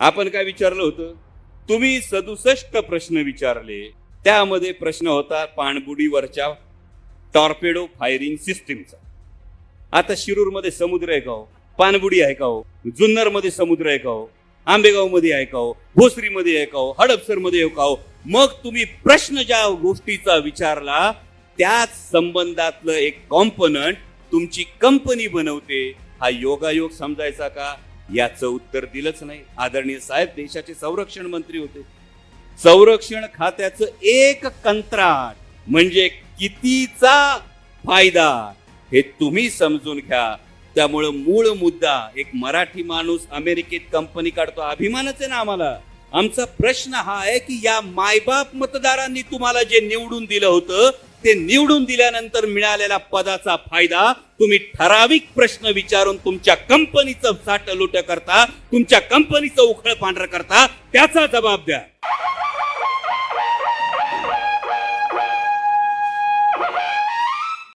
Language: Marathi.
आपण काय विचारलं होतं? तुम्ही सदुसष्ट प्रश्न विचारले. त्यामध्ये प्रश्न होता पाणबुडीवरच्या टॉर्पेडो फायरिंग सिस्टीमचा. आता शिरूरमध्ये समुद्र आहे का हो? पाणबुडी आहे का हो? जुन्नरमध्ये समुद्र आहे का हो? आंबेगावमध्ये आहे का हो? भोसरीमध्ये आहे का हो? हडपसरमध्ये आहे का हो? मग तुम्ही प्रश्न ज्या गोष्टीचा विचारला त्याच संबंधातलं एक कॉम्पोनंट तुमची कंपनी बनवते. हा योगायोग समजायचा का? याचं उत्तर दिलंच नाही. आदरणीय साहेब देशाचे संरक्षण मंत्री होते. संरक्षण खात्याचं एक कंत्राट म्हणजे कितीचा फायदा हे तुम्ही समजून घ्या. त्यामुळं मूळ मुद्दा एक मराठी माणूस अमेरिकेत कंपनी काढतो अभिमानच आहे ना आम्हाला. आमचा प्रश्न हा आहे की या मायबाप मतदारांनी तुम्हाला जे निवडून दिलं होतं ते निवडून दिल्यानंतर मिळालेला पदाचा फायदा तुम्ही ठराविक प्रश्न विचारून तुमच्या कंपनीचं साठ लुट करता तुमच्या कंपनीचं उखळ पांढरं करता त्याचा जबाब द्या.